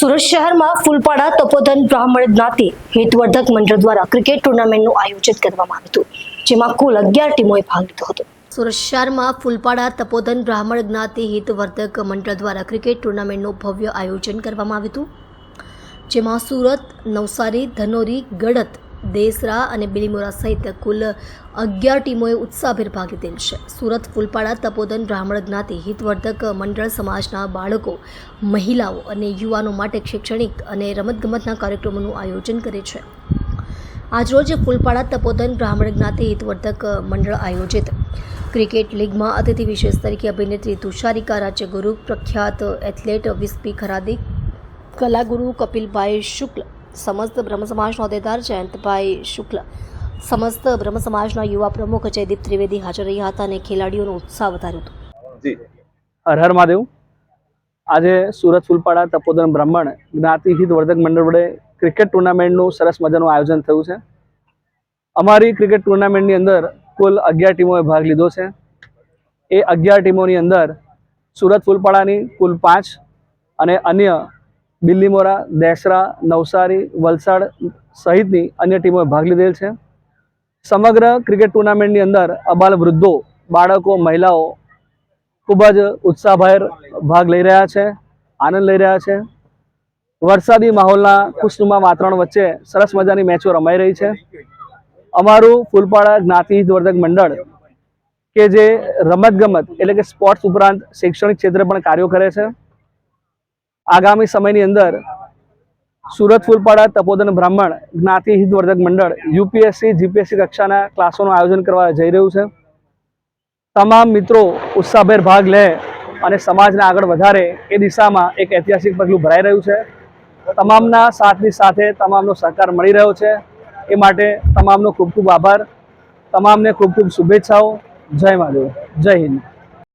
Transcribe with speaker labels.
Speaker 1: સુરત શહેરમાં ફૂલપાડા, તપોધન, બ્રાહ્મણ, જ્ઞાતિ, હિતવર્ધક મંડળ દ્વારા ક્રિકેટ ટુર્નામેન્ટનું આયોજન કરવામાં આવ્યું હતું, જેમાં કુલ અગિયાર ટીમોએ ભાગ લીધો હતો. સુરત શહેરમાં ફૂલપાડા, તપોધન, બ્રાહ્મણ, જ્ઞાતિ, હિતવર્ધક મંડળ દ્વારા ક્રિકેટ ટુર્નામેન્ટનું ભવ્ય આયોજન કરવામાં આવ્યું હતું, જેમાં સુરત, નવસારી, ધનોરી, ગડત દેસરા અને બિલીમોરા સહિત કુલ અગિયાર ટીમોએ ઉત્સાહભેર ભાગ લીધેલ છે. સુરત, ફૂલપાડા, તપોદન, બ્રાહ્મણ જ્ઞાતિ, હિતવર્ધક મંડળ સમાજના બાળકો, મહિલાઓ અને યુવાનો માટે શૈક્ષણિક અને રમતગમતના કાર્યક્રમોનું આયોજન કરે છે. આજરોજ ફૂલપાડા, તપોદન, બ્રાહ્મણ જ્ઞાતિ, હિતવર્ધક મંડળ આયોજિત. ક્રિકેટ લીગમાં અતિથિ વિશેષ તરીકે અભિનેત્રી તુષારિકા, રાજ્યગુરુ, પ્રખ્યાત એથ્લેટ વિસ્પી ખરાદી, કલાગુરુ કપિલભાઈ શુક્લ સમસ્ત બ્રહ્મ સમાજના હોદ્દેદાર જયંતભાઈ શુક્લ. સમસ્ત બ્રહ્મ સમાજના યુવા પ્રમુખ જયદીપ ત્રિવેદી હાજર રહ્યા હતા અને ખેલાડીઓનો ઉત્સાહ વધાર્યો હતો.
Speaker 2: જી.
Speaker 3: હર હર મહાદેવ. આજે સુરત ફૂલપાડા તપોદન બ્રાહ્મણ જ્ઞાતિ હિત વર્ધક મંડળ વડે ક્રિકેટ ટુર્નામેન્ટનું સરસ મજાનું આયોજન થયું છે. અમારી ક્રિકેટ ટુર્નામેન્ટની અંદર કુલ અગિયાર ટીમોએ ભાગ લીધો છે. એ અગિયાર ટીમોની અંદર સુરત ફૂલપાડાની કુલ પાંચ અને અન્ય બિલ્લીમોરા, દેસરા, નવસારી, વલસાડ સહિતની અન્ય ટીમોએ ભાગ લીધેલ છે. સમગ્ર ક્રિકેટ ટુર્નામેન્ટની અંદર અબાલ વૃદ્ધો, બાળકો, મહિલાઓ ખૂબ જ ઉત્સાહભેર ભાગ લઈ રહ્યા છે, આનંદ લઈ રહ્યા છે. વરસાદી માહોલના ખુશનુમા વાતાવરણ વચ્ચે સરસ મજાની મેચો રમાઈ રહી છે. અમારું ફૂલપાડા જ્ઞાતિ હિતવર્ધક મંડળ કે જે રમતગમત એટલે કે સ્પોર્ટ્સ ઉપરાંત શૈક્ષણિક ક્ષેત્રે પણ કાર્યો કરે છે. આગામી સમયની અંદર સુરત ફૂલપાડા તપોદન બ્રાહ્મણ, જ્ઞાતિ હિતવર્ધક મંડળ, યુપીએસસી, જીપીએસસી કક્ષાના ક્લાસોનું આયોજન કરવા જઈ રહ્યું છે. તમામ મિત્રો ઉત્સાહભેર ભાગ લે અને સમાજને આગળ વધારે એ દિશામાં એક ઐતિહાસિક પગલું ભરાઈ રહ્યું છે. તમામના સાથની સાથે તમામનો સહકાર મળી રહ્યો છે. એ માટે તમામનો ખૂબ ખૂબ આભાર. તમામને ખૂબ ખૂબ શુભેચ્છાઓ. જય મહાદેવ. જય હિન્દ.